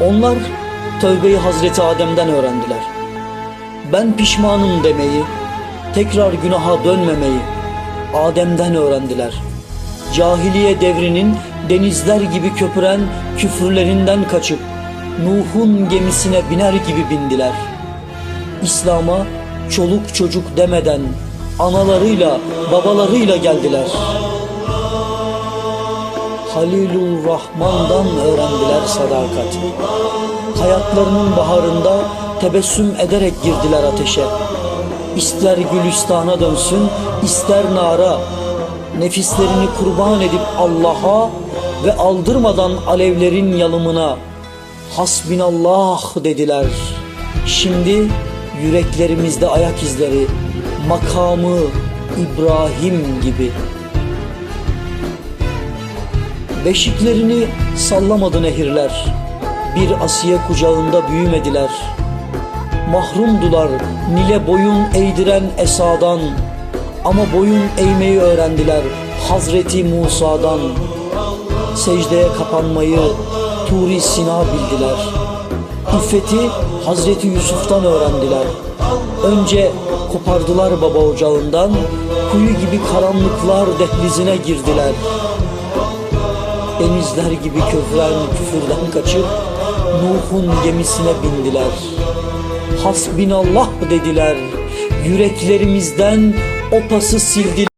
Onlar tövbeyi Hazreti Adem'den öğrendiler. Ben pişmanım demeyi, tekrar günaha dönmemeyi Adem'den öğrendiler. Cahiliye devrinin denizler gibi köpüren küfürlerinden kaçıp Nuh'un gemisine biner gibi bindiler. İslam'a çoluk çocuk demeden analarıyla babalarıyla geldiler. Halilur Rahman'dan öğrendiler sadakati. Hayatlarının baharında tebessüm ederek girdiler ateşe. İster gülistana dönsün, ister nara. Nefislerini kurban edip Allah'a ve aldırmadan alevlerin yalımına Hasbinallah dediler. Şimdi yüreklerimizde ayak izleri, makamı İbrahim gibi. Beşiklerini sallamadı nehirler. Bir asiye kucağında büyümediler. Mahrumdular Nil'e boyun eğdiren Esa'dan. Ama boyun eğmeyi öğrendiler Hazreti Musa'dan. Secdeye kapanmayı Turi Sina bildiler. İffeti Hazreti Yusuf'tan öğrendiler. Önce kopardılar baba ocağından, kuyu gibi karanlıklar dehlizine girdiler. Denizler gibi köfren küfürden kaçıp Nuh'un gemisine bindiler. Hasbinallah dediler. Yüreklerimizden o pası sildiler.